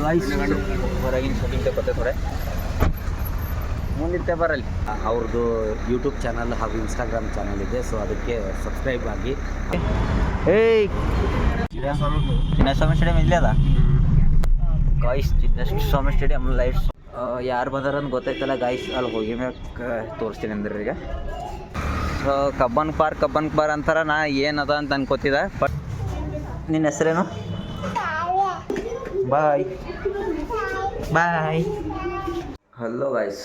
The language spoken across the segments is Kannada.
ಗಾಯ್ಸ್ ಹೊರಗಿನ ಶೂಟಿಂಗ್ ತಗೋತೆ ಥೋಡೆ ಮುಂದಿತ್ತೆ ಬರಲಿ ಅವ್ರದ್ದು ಯೂಟ್ಯೂಬ್ ಚಾನಲ್ ಹಾಗೂ ಇನ್ಸ್ಟಾಗ್ರಾಮ್ ಚಾನಲ್ ಇದೆ ಸೊ ಅದಕ್ಕೆ ಸಬ್ಸ್ಕ್ರೈಬ್ ಆಗಿ. ಏಯ್! ಚಿನ್ನಸ್ವಾಮಿ ಸ್ಟೇಡಿಯಂ ಇಲ್ಲೇ ಅದ? ಗಾಯ್ಸ್ ಚಿನ್ನಸ್ವಾಮಿ ಸ್ಟೇಡಿಯಂ ಲೈಟ್ಸ್ ಯಾರು ಬಂದಾರ ಅಂತ ಗೊತ್ತಾಯ್ತಲ್ಲ ಗಾಯ್ಸ್ ಅಲ್ಲಿ ಹೋಗಿ ಮ್ಯಾಕ ತೋರಿಸ್ತೀನಿ ಅಂದ್ರೆ ಈಗ. ಸೊ ಕಬ್ಬನ್ ಪಾರ್ಕ್ ಕಬ್ಬನ್ ಪಾರ್ ಅಂತಾರ ನಾ ಏನದ ಅಂತ ಅನ್ಕೋತಿದ್ದೆ. ಬಟ್ ನಿನ್ನ ಹೆಸರೇನು? Bye bye hello guys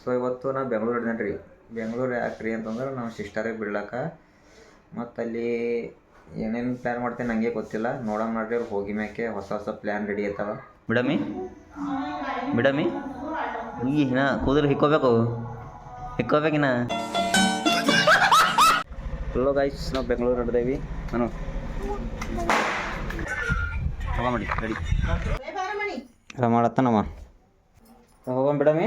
so ಇವತ್ತು ನಾ ಬೆಂಗಳೂರು ಹಿಡ್ದೇನೆ ರೀ. ಬೆಂಗಳೂರು ಯಾಕೆ ರೀ ಅಂತಂದ್ರೆ ನಾವು ಸಿಸ್ಟರಿಗೆ ಬಿಡ್ಲಾಕ. ಮತ್ತು ಅಲ್ಲಿ ಏನೇನು ಪ್ಲ್ಯಾನ್ ಮಾಡ್ತೇನೆ ನನಗೆ ಗೊತ್ತಿಲ್ಲ. ನೋಡೋಣ ಮಾಡ್ರಿ ಅವ್ರು ಹೋಗಿ ಮ್ಯಾಕೆ ಹೊಸ ಹೊಸ ಪ್ಲ್ಯಾನ್ ರೆಡಿ ಆಯ್ತವ ಬಿಡಮಿ? ಬಿಡಮಿ? ಈಗ ಕೂದಲು ಹಿಕ್ಕೋಬೇಕು. ಹಿಕ್ಕೋಬೇಕಿನ ಹಲೋ ಗಾಯ್ಸ್ ನಾವು ಬೆಂಗಳೂರು ಹಿಡ್ದೇವಿ ನಾನು ಹೋಗ ಮಾಡಿ ರೆಡಿ ಮಾಡತ್ತ ನಮ್ಮ ಹೋಗೋಣ ಬಿಡಮಿ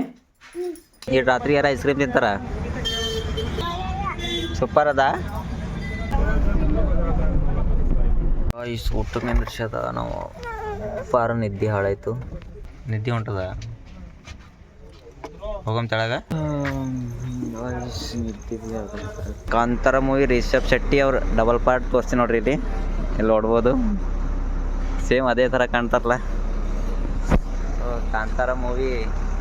ಈ ರಾತ್ರಿ ಯಾರ ಐಸ್ ಕ್ರೀಮ್ ತಿಂತಾರ? ಸೂಪರ್ ಅದ? ಈ ಊಟಕ್ಕೆ ನಿಂದ್ರಿಸದ ನಾವು. ಪಾರ ನಿದ್ದೆ ಹಾಳಾಯ್ತು. ನಿದ್ದೆ ಹೊಂಟದ? ಹೋಗಮ್ ತೆಳಗ. ಕಾಂತಾರ ಮೂವಿ ರಿಷಬ್ ಶೆಟ್ಟಿ ಅವ್ರು ಡಬಲ್ ಪಾರ್ಟ್ ತೋರಿಸ್ತೀನಿ ನೋಡ್ರಿ ಇಲ್ಲಿ. ಇಲ್ಲಿ ನೋಡ್ಬೋದು? ಸೇಮ್ ಅದೇ ಥರ ಕಾಣ್ತಾರಲ್ಲ. ಕಾಂತಾರ ಮೂವಿ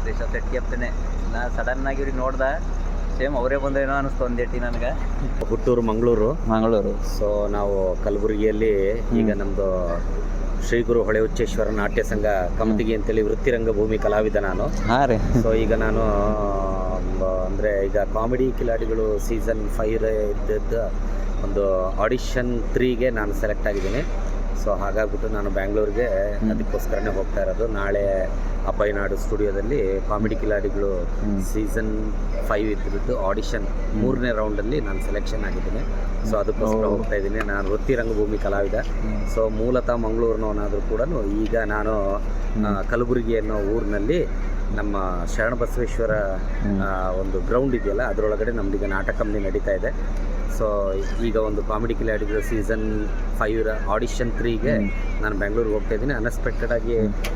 ರಿಷಬ್ ಶೆಟ್ಟಿ ಅಂತಾನೆ ನಾ ಸಡನ್ ಆಗಿ ಇವ್ರಿಗೆ ನೋಡ್ದೆ ಸೇಮ್ ಅವರೇ ಬಂದೇನೋ ಅನಿಸ್ತು ಒಂದೇಟಿ ನನಗೆ. ಹುಟ್ಟೂರು ಮಂಗಳೂರು. ಮಂಗಳೂರು. ಸೊ ನಾವು ಕಲಬುರಗಿಯಲ್ಲಿ ಈಗ ನಮ್ಮದು ಶ್ರೀ ಗುರು ಹೊಳೆ ಉಚ್ಚೇಶ್ವರ ನಾಟ್ಯ ಸಂಘ ಕಮದಿಗೆ ಅಂತೇಳಿ ವೃತ್ತಿರಂಗ ಭೂಮಿ ಕಲಾವಿದ ನಾನು. ಹಾಂ ರೀ. ಸೊ ಈಗ ನಾನು ಅಂದರೆ ಅಂದ್ರೆ ಈಗ ಕಾಮಿಡಿ ಕಿಲಾಡಿಗಳು ಸೀಸನ್ ಫೈವ್ ಇದ್ದದ್ದು ಒಂದು ಆಡಿಷನ್ ತ್ರೀಗೆ ನಾನು ಸೆಲೆಕ್ಟ್ ಆಗಿದ್ದೀನಿ. ಸೊ ಹಾಗಾಗ್ಬಿಟ್ಟು ನಾನು ಬ್ಯಾಂಗ್ಳೂರಿಗೆ ಅದಕ್ಕೋಸ್ಕರನೇ ಹೋಗ್ತಾ ಇರೋದು. ನಾಳೆ ಅಪ್ಪಯ್ಯನಾಡು ಸ್ಟುಡಿಯೋದಲ್ಲಿ ಕಾಮಿಡಿ ಕಿಲಾಡಿಗಳು. ಸೀಸನ್ ಫೈವ್ ಇದ್ದಿದ್ದು ಆಡಿಷನ್ ಮೂರನೇ ರೌಂಡಲ್ಲಿ ನಾನು ಸೆಲೆಕ್ಷನ್ ಆಗಿದ್ದೀನಿ. ಸೊ ಅದಕ್ಕೋಸ್ಕರ ಹೋಗ್ತಾ ಇದ್ದೀನಿ. ನಾನು ವೃತ್ತಿ ರಂಗಭೂಮಿ ಕಲಾವಿದ. ಸೊ ಮೂಲತಃ ಮಂಗಳೂರಿನವನಾದರೂ ಕೂಡ ಈಗ ನಾನು ಕಲಬುರಗಿ ಅನ್ನೋ ಊರಿನಲ್ಲಿ ನಮ್ಮ ಶರಣಬಸವೇಶ್ವರ ಬಸವೇಶ್ವರ ಒಂದು ಗ್ರೌಂಡ್ ಇದೆಯಲ್ಲ ಅದರೊಳಗಡೆ ನಮ್ದೀಗ ನಾಟಕ ಕಂಪ್ನಿ ನಡೀತಾ ಇದೆ. ಸೊ ಈಗ ಒಂದು ಕಾಮಿಡಿ ಕಿಲಾಡಿಗಳು ಸೀಸನ್ ಫೈವ್ ಆಡಿಷನ್ ತ್ರೀಗೆ. ನಾನು ಬೆಂಗಳೂರಿಗೆ ಹೋಗ್ತಾ ಇದ್ದೀನಿ. ಅನ್ಎಕ್ಸ್ಪೆಕ್ಟೆಡ್ ಆಗಿ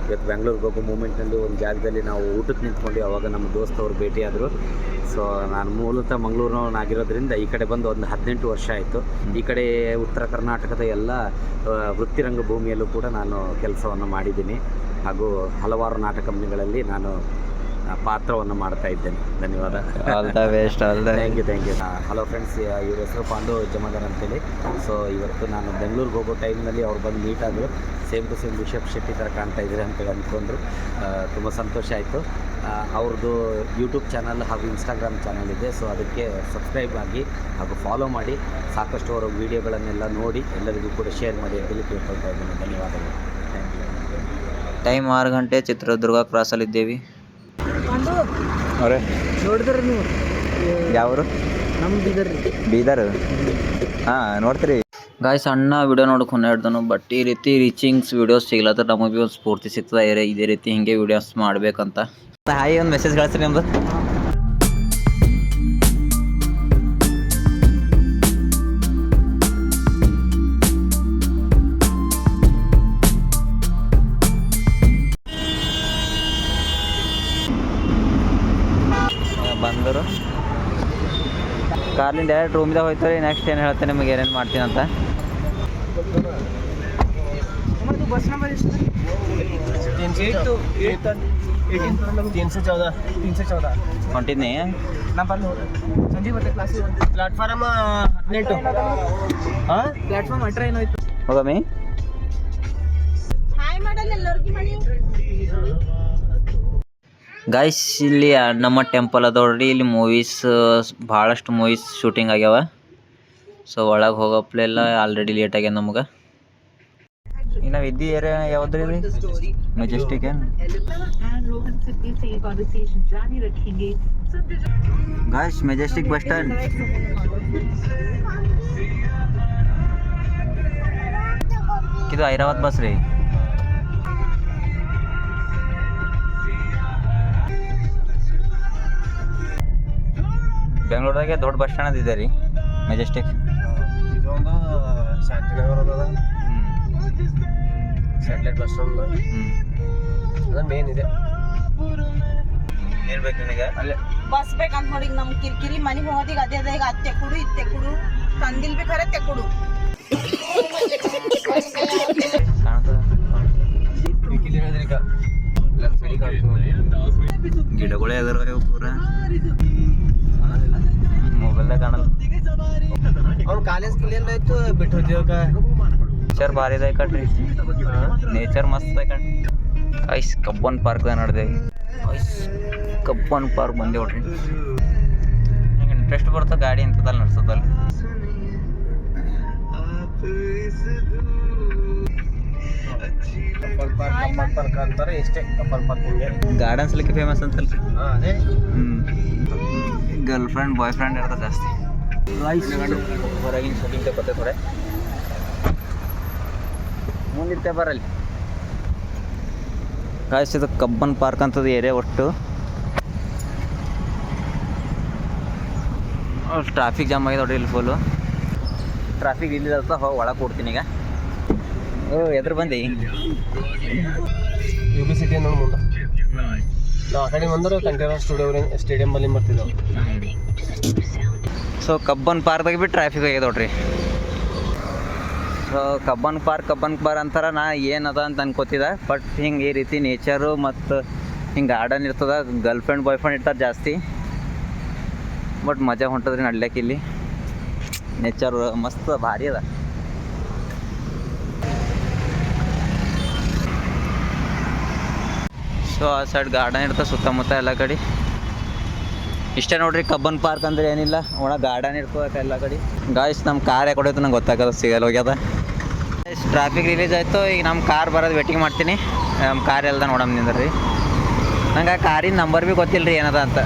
ಇವತ್ತು ಬೆಂಗಳೂರಿಗೆ ಹೋಗೋ ಮೂಮೆಂಟ್ನಲ್ಲಿ ಒಂದು ಜಾಗದಲ್ಲಿ ನಾವು ಊಟಕ್ಕೆ ನಿಂತ್ಕೊಂಡು ಅವಾಗ ನಮ್ಮ ದೋಸ್ತವ್ರು ಭೇಟಿಯಾದರು. ಸೊ ನಾನು ಮೂಲತಃ ಮಂಗಳೂರಿನವನಾಗಿರೋದ್ರಿಂದ ಈ ಕಡೆ ಬಂದು ಒಂದು ಹದಿನೆಂಟು ವರ್ಷ ಆಯಿತು. ಈ ಕಡೆ ಉತ್ತರ ಕರ್ನಾಟಕದ ಎಲ್ಲ ವೃತ್ತಿರಂಗಭೂಮಿಯಲ್ಲೂ ವೃತ್ತಿರಂಗ ಭೂಮಿಯಲ್ಲೂ ಕೂಡ ನಾನು ಕೆಲಸವನ್ನು ಮಾಡಿದ್ದೀನಿ. ಹಾಗೂ ಹಲವಾರು ನಾಟಕ ಕಂಪ್ನಿಗಳಲ್ಲಿ ನಾನು ಪಾತ್ರವನ್ನು ಮಾಡ್ತಾ ಇದ್ದೇನೆ. ಧನ್ಯವಾದ. All the best all the thank you thank you hello friends ಇವ್ರ ಹೆಸರು ಪಾಂಡು ಜಮಾದಾರ್ ಅಂತೇಳಿ. ಸೊ ಇವತ್ತು ನಾನು ಬೆಂಗಳೂರಿಗೆ ಹೋಗೋ ಟೈಮ್ನಲ್ಲಿ ಅವ್ರು ಬಂದು ಮೀಟ್ ಆದರು. Same to same Rishab Shetty ಥರ ಕಾಣ್ತಾ ಇದ್ದಾರೆ ಅಂತೇಳಿ ಅಂದ್ಕೊಂಡ್ರು. ತುಂಬ ಸಂತೋಷ ಆಯಿತು. ಅವ್ರದ್ದು ಯೂಟ್ಯೂಬ್ ಚಾನಲ್ ಹಾಗೂ ಇನ್ಸ್ಟಾಗ್ರಾಮ್ ಚಾನಲ್ ಇದೆ. ಸೊ ಅದಕ್ಕೆ ಸಬ್ಸ್ಕ್ರೈಬ್ ಆಗಿ ಹಾಗೂ ಫಾಲೋ ಮಾಡಿ. ಸಾಕಷ್ಟು ಅವರ ವೀಡಿಯೋಗಳನ್ನೆಲ್ಲ ನೋಡಿ ಎಲ್ಲರಿಗೂ ಕೂಡ ಶೇರ್ ಮಾಡಿ ಅಂತೇಳಿ ಕೇಳ್ಕೊಳ್ತಾ ಇದ್ದೀನಿ. ಧನ್ಯವಾದಗಳು. ಥ್ಯಾಂಕ್ ಯು ಟೈಮ್ ಆರು ಗಂಟೆ ಚಿತ್ರದುರ್ಗ ಕ್ರಾಸಲ್ಲಿದ್ದೇವೆ ಅವರೇ? ನೋಡಿದ್ರಿ ನೀವು? ಯಾವರು? ನಮ್ಮ ಬೀದರ್ ಬೀದರ್? ಹಾಂ ನೋಡ್ತೀರಿ. ಗಾಯ್ಸ್ ಸಣ್ಣ ವಿಡಿಯೋ ನೋಡ್ಕೊಂಡು ಹೇಳ್ದನು ಬಟ್ ಈ ರೀತಿ ರೀಚಿಂಗ್ಸ್ ವಿಡಿಯೋಸ್ ಸಿಗ್ಲತ್ತ ನಮಗೆ ಒಂದು ಸ್ಫೂರ್ತಿ ಸಿಗ್ತದೆ. ಇದೇ ಇದೇ ರೀತಿ ಹಿಂಗೆ ವಿಡಿಯೋಸ್ ಮಾಡ್ಬೇಕಂತ. ಹಾಯ್ ಒಂದು ಮೆಸೇಜ್ ಕಳಿಸ್ರಿ ನಿಮ್ದು. ಬಂದರು ಕಾರ್ಲಿಂದ ಡೈರೆಕ್ಟ್ ರೂಮ್ದಾಗ ಹೋಯ್ತಾರೆ ನೆಕ್ಸ್ಟ್ ಏನು ಹೇಳ್ತೇನೆ ನಿಮಗೆ ಏನೇನು ಮಾಡ್ತೀನಿ ಅಂತ बस नंबर तीन सौ तीन सौ चौदह तीन सौ चौदह ಹೊಂಟಿದ್ನಿ नंबर ಸಂಜೀವ್ ಬರ್ತದೆ ಕ್ಲಾಸ್ ಪ್ಲಾಟ್ಫಾರ್ಮ್ ಹದಿನೆಂಟು ಹಾಂ ಪ್ಲಾಟ್ಫಾರ್ಮ್ ಅಟ್ರ ಏನಾಯ್ತು ಹೋಗಮ್ಮಿ ಹಾಯ್ ಮಾಡಲ್ಲ ಎಲ್ಲರಿಗೂ ಮಾಡಿ ಗಾಯ್ಸ್ ಇಲ್ಲಿ ನಮ್ಮ ಟೆಂಪಲ್ ಅದ ನೋಡ್ರಿ ಇಲ್ಲಿ ಮೂವೀಸ್ ಭಾಳಷ್ಟು ಮೂವೀಸ್ ಶೂಟಿಂಗ್ ಆಗ್ಯಾವ. ಸೊ ಒಳಗೆ ಹೋಗಪ್ಲೆಲ್ಲ ಆಲ್ರೆಡಿ ಲೇಟ್ ಆಗ್ಯಾದ ನಮ್ಗೆ. ಈಗ ನಾವು ಇದ್ದಿ ಏರಿಯಾ ಯಾವ್ದ್ರಿ ಮೆಜೆಸ್ಟಿಕ್ ಏನು? ಗಾಯ್ಸ್ ಮೆಜೆಸ್ಟಿಕ್ ಬಸ್ ಸ್ಟ್ಯಾಂಡ್ ಇದು ಐರಾವತ್ ಬಸ್ ರೀ. ಬೆಂಗಳೂರಾಗೆ ದೊಡ್ಡ ಬಸ್ ಸ್ಟ್ಯಾಂಡ್ ಇದೆ ರೀ ಮೆಜೆಸ್ಟಿಕ್ ಇದೊಂದು ಶಾಂತಿನಗರ ಅದ. ಸ್ಯಾಟಲೈಟ್ ಬಸ್ ಸ್ಟಾಂಡ್ ಅದು. ಮೇನ್ ಇದೆ. ಏನು ಬೇಕು ನಿನಗೆ? ಅಲ್ಲೇ. ಬಸ್ ಬೇಕಂತ ನೋಡಿ ಈಗ ನಮ್ ಕಿರಿಕಿರಿ ಮನೆಗೆ ಹೋಗೋದೀಗ ಅದೇ ಅದೇ ಈಗ ಅತ್ತೆ ಕೊಡು ಇತ್ತೆ ಕೊಡು. ತಂದಿಲ್ ಲೆಫ್ಟ್ ಸೈಡ್ ಕಾಣ್ತದೆ? ಗಿಡಗಳೇ ಅದರ ಪೂರ. ಅವ್ನು ಕಾಲೇಜ್ ಕಿಲಿಯಲ್ಲ ಆಯ್ತು ಬಿಟ್ಟು ಹೋದ್ಯಾಗ ನೇಚರ್ ಭಾರಿ ಇದೆ ಕಣ್ರಿ ನೇಚರ್ ಮಸ್ತ್ ಇದೆ ಕಣ್ರಿ ಐಸ್ ಕಬ್ಬನ್ ಪಾರ್ಕ್ದಾಗ ನೋಡಿದೆ ಐಸ್ ಕಬ್ಬನ್ ಪಾರ್ಕ್ ಬಂದೆ ನೋಡ್ರಿ ಹಿಂಗೆ ಇಂಟ್ರೆಸ್ಟ್ ಬರ್ತದೆ ಗಾಡಿ ಅಂತದಲ್ಲ ನಡ್ಸೋದಲ್ಲ ಕಪ್ಪಲ್ ಪಾರ್ಕ್ ಕಪ್ಪಲ್ ಪಾರ್ಕ್ ಅಂತಾರೆ ಇಷ್ಟೇ ಕಪ್ಪಲ್ ಪಾರ್ಕ್ ಹಿಂಗೆ ಗಾರ್ಡನ್ಸ್ ಲಿಕ್ಕೆ ಫೇಮಸ್ ಅಂತಲ್ರಿ ಹಾಂ ಅದೇ ಗರ್ಲ್ ಫ್ರೆಂಡ್ ಬಾಯ್ ಫ್ರೆಂಡ್ ಇರ್ತದೆ ಜಾಸ್ತಿ ಹೊರಗಿನ ಶೂಟಿಂಗ್ ತಗೋತೆ ಥೋಡೆ ಮುಂದಿರ್ತೆ ಬರಲಿ ಗಾಯ್ಸ್ ಇದು ಕಬ್ಬನ್ ಪಾರ್ಕ್ ಅಂತದ ಏರಿಯಾ ಒಟ್ಟು. ಟ್ರಾಫಿಕ್ ಜಾಮ್ ಆಗಿದೆ ನೋಡ್ರಿ ಇಲ್ಲಿ ಫುಲ್ಲು ಟ್ರಾಫಿಕ್ ಇಲ್ಲಿ ಹೋಗಿ ಒಳಗೆ ಕೊಡ್ತೀನಿ ಈಗ. ಓ ಎದುರು ಬಂದಿ? ಯು ಬಿ ಸಿಟಿ ಅನ್ನೋ ಮುಂದೆ. ನಾವು ಆ ಕಡೆ ಬಂದ್ರೆ ಕಂಠೀರವ ಸ್ಟುಡಿಯೋ ಸ್ಟೇಡಿಯಂ ಬಲ್ಲಿ ಬರ್ತಿದ್ದೆವು ಸೊ ಕಬ್ಬನ್ ಪಾರ್ಕ್ದಾಗ ಬಿ ಟ್ರಾಫಿಕ್ ಆಗ್ಯದ ನೋಡ್ರಿ so Cubbon Park Cubbon Park ಅಂತಾರ ನಾ ಏನದ ಅಂತ ಅನ್ಕೋತಿದ್ದ. ಬಟ್ ಹಿಂಗೆ ಈ ರೀತಿ ನೇಚರು ಮತ್ತು ಹಿಂಗೆ ಗಾರ್ಡನ್ ಇರ್ತದ ಗರ್ಲ್ ಫ್ರೆಂಡ್ ಬಾಯ್ ಫ್ರೆಂಡ್ ಇರ್ತಾರೆ ಜಾಸ್ತಿ. ಬಟ್ ಮಜಾ ಹೊಂಟದ್ರಿ ನಡ್ಲಕ್ಕೆ ಇಲ್ಲಿ. ನೇಚರ್ ಮಸ್ತ್ ಭಾರಿ ಅದ. ಸೊ ಆ ಸೈಡ್ ಗಾರ್ಡನ್ ಇರ್ತದೆ ಸುತ್ತಮುತ್ತ ಎಲ್ಲ ಕಡೆ. ಇಷ್ಟೇ ನೋಡ್ರಿ ಕಬ್ಬನ್ ಪಾರ್ಕ್ ಅಂದ್ರೆ ಏನಿಲ್ಲ. ಒಣ ಗಾರ್ಡನ್ ಇರ್ತದೆ ಎಲ್ಲ ಕಡೆ. ಗಾಯ್ಸ್ ನಮ್ಮ ಕಾರ್ ಯಾಕೊಡೈತೆ ನಂಗೆ ಗೊತ್ತಾಗದ ಸಿಗಲ್ ಹೋಗ್ಯದ. ಟ್ರಾಫಿಕ್ ರಿಲೀಸ್ ಆಯಿತು, ಈಗ ನಮ್ಮ ಕಾರ್ ಬರೋದು ವೇಟಿಂಗ್ ಮಾಡ್ತೀನಿ. ನಮ್ಮ ಕಾರ್ ಎಲ್ಲದ ನೋಡಮ್ ನಿಂದ್ರಿ. ನಂಗೆ ಆ ಕಾರಿನ ನಂಬರ್ ಭೀ ಗೊತ್ತಿಲ್ಲ ರೀ ಏನದ ಅಂತ.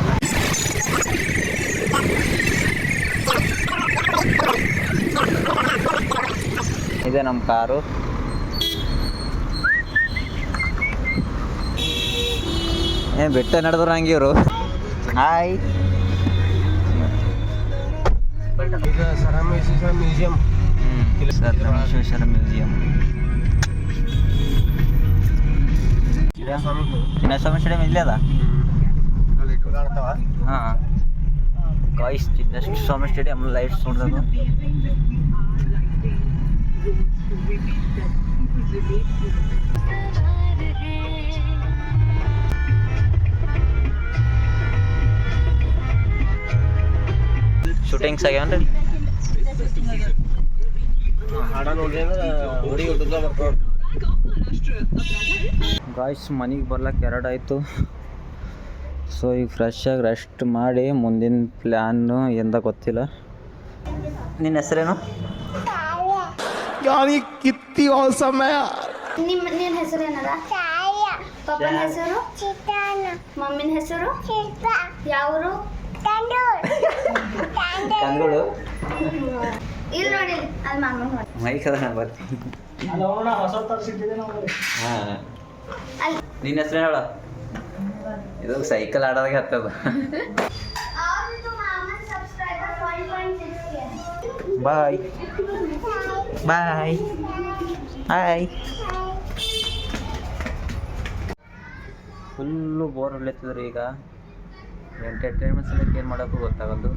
ಇದೆ ನಮ್ಮ ಕಾರು. ಏನು ಬೆಟ್ಟ ನಡೆದ್ರು ಹಂಗೆ ಹಾಯ್ ಈಗ ಸರಾಮೇಶ್ವರ ಮ್ಯೂಸಿಯಂ ಸರ್ ವಿಶ್ವೇಶ್ವರ ಮ್ಯೂಸಿಯಂ ಸ್ವಾಮಿ ಚಿನ್ನಸ್ವಾಮಿ ಸ್ಟೇಡಿಯಂ ಇಲ್ಲೇ ಅದ ಅಲ್ಲಿ ಇಟ್ಟು ಕಾಣ್ತಾವ ಶೂಟಿಂಗ್ಸ್ ಆಗ್ಯಾವನ್ರಿ ಗಾಯ್ಸ್ ಮನೆಗೆ ಬರ್ಲಕ್ಕೆ ಎರಡು ಆಯಿತು. ಸೊ ಈಗ ಫ್ರೆಶ್ ಆಗಿ ರೆಸ್ಟ್ ಮಾಡಿ ಮುಂದಿನ ಪ್ಲ್ಯಾನು ಎಂದ ಗೊತ್ತಿಲ್ಲ. ನಿನ್ನ ಹೆಸರೇನು? ನಿಮ್ಮ ನಿನ್ನ ಹೆಸರು ಏನದ? ಪಪ್ಪನ ಹೆಸರು? ಮಮ್ಮಿನ ಹೆಸರು? ಯಾವರು? ಕಂಗಳು ಇಲ್ಲಿ ನೋಡಿ ಅಲ್ಲಿ ಮಾಮ ನೋಡಿ ಮೈಕ್ ಅದ ನಾನು ಬರ್ತೀನಿ. ಹಾಂ. ಅಲ್ಲಿ. ನಿನ್ನ ಹೆಸರು ಹೇಳ. ಇದು ಸೈಕಲ್ ಆಡೋದಾಗ ಹತ್ತದ. Bye bye bye hi full bore ಹೊಡ್ಲತ್ತಿದ್ರಿ ಈಗ. ಎಂಟರ್ಟೈನ್ಮೆಂಟ್ ಸಲಕ್ಕೆ ಏನು ಮಾಡೋಕ್ಕೂ ಗೊತ್ತಾಗಲ್ದು.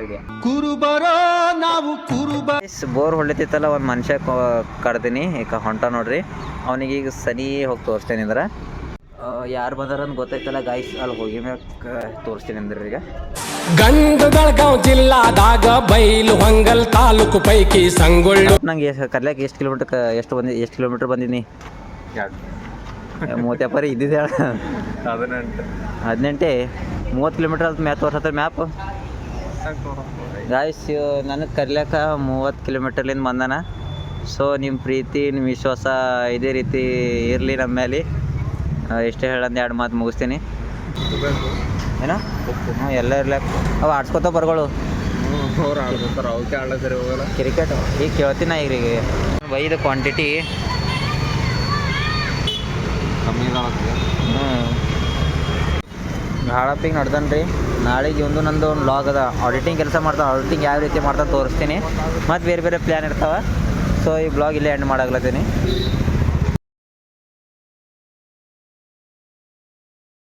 ಐಡಿಯಾ ಬೋರ್ ಹೊಳಿತಿತ್ತಲ್ಲ ಒಂದು ಮನುಷ್ಯ ಕಡ್ದೀನಿ ಈಗ ಹೊಂಟ ನೋಡ್ರಿ. ಅವನಿಗೆ ಈಗ ಸನಿ ಹೋಗಿ ತೋರಿಸ್ತೇನೆ ಅಂದ್ರೆ. ಯಾರು ಬಂದಾರ ಅಂತ ಗೊತ್ತಾಯ್ತಲ್ಲ ಗಾಯ್ಸ್ ಅಲ್ಲಿ ಹೋಗಿ ಮ್ಯಾಗ ತೋರಿಸ್ತೀನಿ ಅಂದ್ರೆ ಈಗ. ಗಂಡು ಬೆಳಗಾವ್ ಜಿಲ್ಲಾದಾಗ ಬೈಲು ಹೊಂಗಲ್ ತಾಲೂಕು ಪೈಕಿ ಸಂಗೊಳ್ಳು. ನಂಗೆ ಕರ್ಲಾಕ ಎಷ್ಟು ಕಿಲೋಮೀಟರ್ ಎಷ್ಟು ಬಂದಿ ಎಷ್ಟು ಕಿಲೋಮೀಟರ್ ಬಂದಿನಿ? ಮೂವತ್ತಪ್ಪರಿ ಇದ್ದಿದ್ದು ಹೇಳ. ಹದಿನೆಂಟೆ. ಮೂವತ್ತು ಕಿಲೋಮೀಟ್ರ್ ಅದು ಮ್ಯಾಪ್ ತೋರ್ಸತ್ತ ಮ್ಯಾಪ್? ಗಾಯ್ಸ್ ನನಗೆ ಕರ್ಲಾಕ ಮೂವತ್ತು ಕಿಲೋಮೀಟರ್ಲಿಂದ ಬಂದಾನ. ಸೊ ನಿಮ್ಮ ಪ್ರೀತಿ ನಿಮ್ಮ ವಿಶ್ವಾಸ ಇದೇ ರೀತಿ ಇರಲಿ ನಮ್ಮ ಮೇಲೆ ಇಷ್ಟೇ ಎಷ್ಟೇ ಹೇಳಂದು ಎರಡು ಮಾತು ಮುಗಿಸ್ತೀನಿ. ಏನೋ? ಹಾಂ ಎಲ್ಲ ಇರ್ಲಾಕ ಅವು ಆಡ್ಸ್ಕೊತ ಬರ್ಗಳು. ಕ್ರಿಕೆಟ್ ಈಗ ಕೇಳ್ತೀನಿ ಈಗ ಈಗ ಬೈದ ಕ್ವಾಂಟಿಟಿ ಹ್ಞೂ ಹಾಳಪ್ಪಿಗೆ ನಡ್ದನ್ ರೀ ನಾಳೆಗೆ ಒಂದು ನಂದು ಒಂದು ಲಾಗ್ ಅದ. ಆಡಿಟಿಂಗ್ ಕೆಲಸ ಮಾಡ್ತಾನೆ ಆಡಿಟಿಂಗ್ ಯಾವ ರೀತಿ ಮಾಡ್ತಾನೆ ತೋರಿಸ್ತೀನಿ. ಮತ್ತು ಬೇರೆ ಬೇರೆ ಪ್ಲ್ಯಾನ್ ಇರ್ತಾವೆ. ಸೊ ಈ ಬ್ಲಾಗ್ ಇಲ್ಲೇ ಎಂಡ್ ಮಾಡಾಗ್ಲತ್ತೀನಿ.